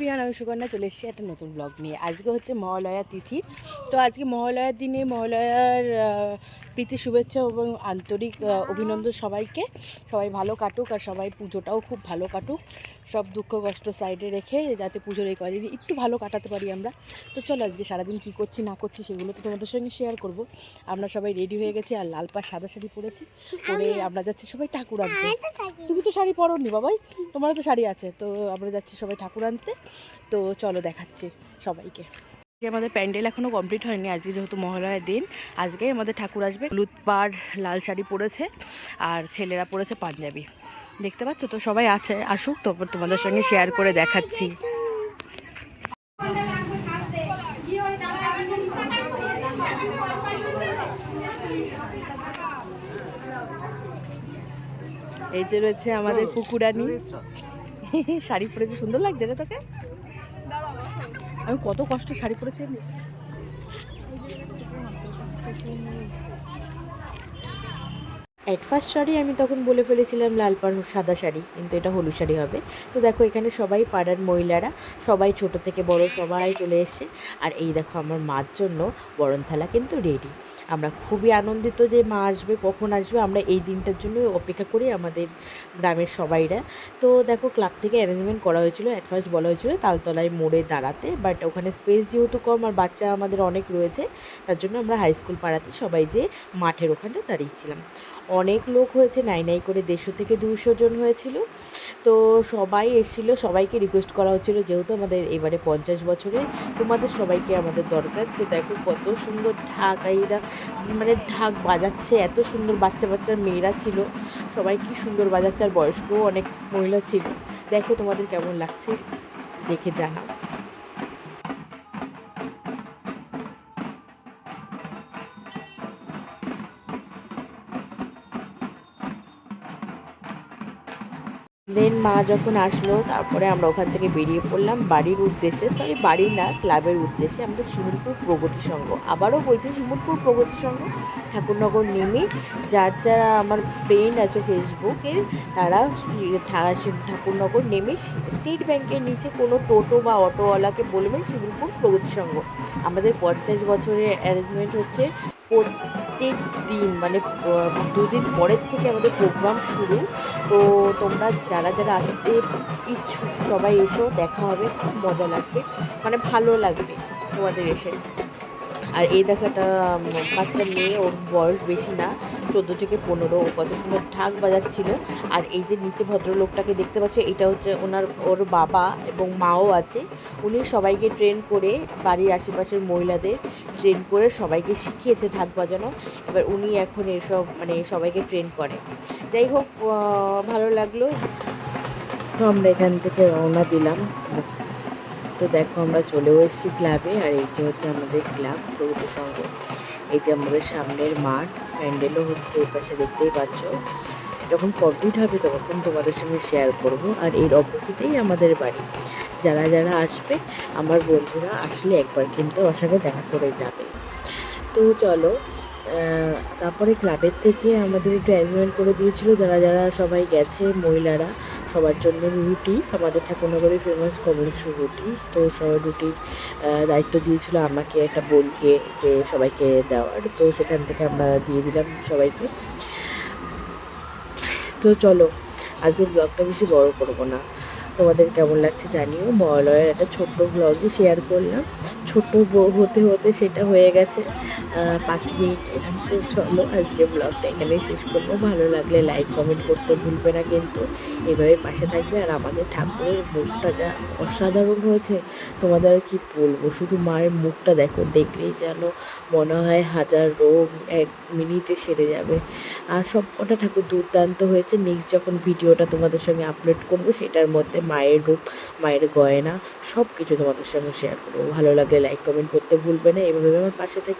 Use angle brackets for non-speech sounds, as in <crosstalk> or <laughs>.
বিহান, আমি সুকন্যা চলে এসেছি একটা নতুন ব্লগ নিয়ে। আজকে হচ্ছে মহালয়া তিথির তো আজকে মহালয়ার দিনে মহালয়ার প্রীতি শুভেচ্ছা এবং আন্তরিক অভিনন্দন সবাইকে। সবাই ভালো কাটুক আর সবাই পুজোটাও খুব ভালো কাটুক। সব দুঃখ কষ্ট সাইডে রেখে যাতে পুজোর এই কদিন একটু ভালো কাটাতে পারি আমরা। তো চলো আজকে সারাদিন কী করছি না করছি সেগুলো তো তোমাদের সঙ্গে শেয়ার করব। আমরা সবাই রেডি হয়ে গেছি আর লাল পাড় সাদা শাড়ি পরেছি। পরে আমরা যাচ্ছি সবাই ঠাকুর আনতে। তুমি তো শাড়ি পরো নি বাবাই তোমারও তো শাড়ি আছে। তো আমরা যাচ্ছি সবাই ঠাকুর আনতে। তো চলো দেখাচ্ছি সবাইকে। আজকে আমাদের প্যান্ডেল এখনও কমপ্লিট হয়নি, আজকে যেহেতু মহালয়ার দিন আজকে আমাদের ঠাকুর আসবে। হলুদ পাড় লাল শাড়ি পরেছে, আর ছেলেরা পরেছে পাঞ্জাবি। দেখতে পাচ্ছ তো, সবাই আছে, আসুক, তারপর তোমাদের সঙ্গে শেয়ার করে দেখাচ্ছি। এই যে রয়েছে আমাদের পুকুরানি। <laughs> শাড়ি পরেছে, সুন্দর লাগছে রে তোকে? আমি কত কষ্ট শাড়ি পরেছি জানিস? অ্যাট ফার্স্ট শাড়ি আমি তখন বলে ফেলেছিলাম লাল পাড় সাদা শাড়ি, কিন্তু এটা হলুদ শাড়ি হবে। তো দেখো এখানে সবাই পাড়ার মহিলারা, সবাই ছোট থেকে বড়, সবাই চলে এসছে। আর এই দেখো আমার মার জন্য বরণ থালা কিন্তু রেডি আমরা খুবই আনন্দিত যে মা আসবে, কখন আসবে, আমরা এই দিনটার জন্য অপেক্ষা করি আমাদের গ্রামের সবাইরা। তো দেখো, ক্লাব থেকে অ্যারেঞ্জমেন্ট করা হয়েছিল। ফার্স্ট বলা হয়েছিল তালতলায় মোড়ে দাঁড়াতে বাট ওখানে স্পেস যেহেতু কম আর বাচ্চা আমাদের অনেক রয়েছে, তার জন্য আমরা হাই স্কুল পাড়াতে সবাই যে মাঠের ওখানে দাঁড়িয়েছিলাম। অনেক লোক হয়েছে, নাই নাই করে দেড়শো থেকে দুশো জন হয়েছিল। তো সবাই এসেছিল, সবাইকে রিকোয়েস্ট করা হচ্ছিল যেহেতু আমাদের এবারে পঞ্চাশ বছরে তোমাদের সবাইকে আমাদের দরকার। তো দেখো কত সুন্দর ঢাক এরা মানে ঢাক বাজাচ্ছে, এত সুন্দর বাচ্চা বাচ্চা মেয়েরা ছিল। সবাই কি সুন্দর বাজাচ্ছে, আর বয়স্কও অনেক মহিলা ছিল। দেখো তোমাদের কেমন লাগছে, দেখে জানাও। দেন মা যখন আসলো, তারপরে আমরা ওখান থেকে বেরিয়ে পড়লাম বাড়ির উদ্দেশ্যে সরি বাড়ি না, ক্লাবের উদ্দেশ্যে, আমাদের শিমুলপুর প্রগতি সংঘ। আবারও বলছি শিমুলপুর প্রগতি সংঘ, ঠাকুরনগর নেমে যার যারা আমার ফ্রেন্ড আছে ফেসবুকে তারা ঠাকুরনগর নেমে স্টেট ব্যাংকের নিচে কোনো টোটো বা অটোওয়ালাকে বলবেন শিমুলপুর প্রগতি সংঘ। আমাদের পঞ্চাশ বছরের অ্যারেঞ্জমেন্ট হচ্ছে প্রত্যেক দিন মানে দুদিন পরের থেকে আমাদের প্রোগ্রাম শুরু। তো তোমরা যারা যারা আসতে ইচ্ছুক, সবাই এসো, দেখা হবে, খুব মজা লাগবে মানে ভালো লাগবে তোমাদের এসে। আর এই দেখাটা বাচ্চা মেয়ে, ওর বয়স বেশি না। চোদ্দ থেকে পনেরো কত সুন্দর ঢাক বাজাচ্ছিল। আর এই যে নিচে ভদ্রলোকটাকে দেখতে পাচ্ছ, এটা হচ্ছে ওনার, ওর বাবা এবং মাও আছে। উনি সবাইকে ট্রেন করে বাড়ির আশেপাশের মহিলাদের ট্রেন করে সবাইকে শিখিয়েছে ঢাক বাজানো। এবার উনি এখন এসব মানে সবাইকে ট্রেন করে। যাই হোক ভালো লাগল। তো আমরা এখান থেকে রওনা দিলাম। তো দেখো আমরা চলেও এসেছি ক্লাবে আর এই যে হচ্ছে আমাদের ক্লাব প্রগতি সংঘ। এই যে আমাদের সামনের মাঠ। প্যান্ডেলও হচ্ছে এই পাশে দেখতেই পাচ্ছ। যখন কমপ্লিট হবে তখন তোমাদের সঙ্গে শেয়ার করব আর এর অপোজিটেই আমাদের বাড়ি। যারা যারা আসবে, আমার বন্ধুরা আসলে একবার কিন্তু ওর সঙ্গে দেখা করে যাবে। তো চলো তারপরে ক্লাবের থেকে আমাদের একটু অ্যারেঞ্জমেন্ট করে দিয়েছিল। যারা যারা সবাই গেছে, মহিলারা সবার জন্য রুটি। আমাদের ঠাকুরনগরের ফেমাস কমলেশ্বর রুটি। তো সবাই রুটির দায়িত্ব দিয়েছিল আমাকে একটা বোনকে, যে সবাইকে দেওয়ার। তো সেখান থেকে আমরা দিয়ে দিলাম সবাইকে। তো চলো, আজকের ব্লগটা বেশি বড় করব না। তোমাদের কেমন লাগছে জানিও। মহালয়ের একটা ছোট্ট ব্লগই শেয়ার করলাম। ছোট্ট বউ হতে হতে সেটা হয়ে গেছে। পাঁচ মিনিট তো চলো, আজকে ব্লগটা এখানেই শেষ করব। ভালো লাগলে লাইক কমেন্ট করতে ভুলবে না কিন্তু। এভাবে পাশে থাকবে আর আমাদের ঠাকুরের মুখটা যা অসাধারণ হয়েছে, তোমাদের আর কি বলব? শুধু মায়ের মুখটা দেখো, দেখলেই যেন মনে হয় হাজার রোগ এক মিনিটে সেরে যাবে। আর সব কটা ঠাকুর দুর্দান্ত হয়েছে। নেক্সট যখন ভিডিওটা তোমাদের সঙ্গে আপলোড করব, সেটার মধ্যে মায়ের রূপ, মায়ের গয়না সব কিছু তোমাদের সঙ্গে শেয়ার করব। ভালো লাগলে লাইক কমেন্ট করতে ভুলবে না। এভাবে আমার পাশে থেকে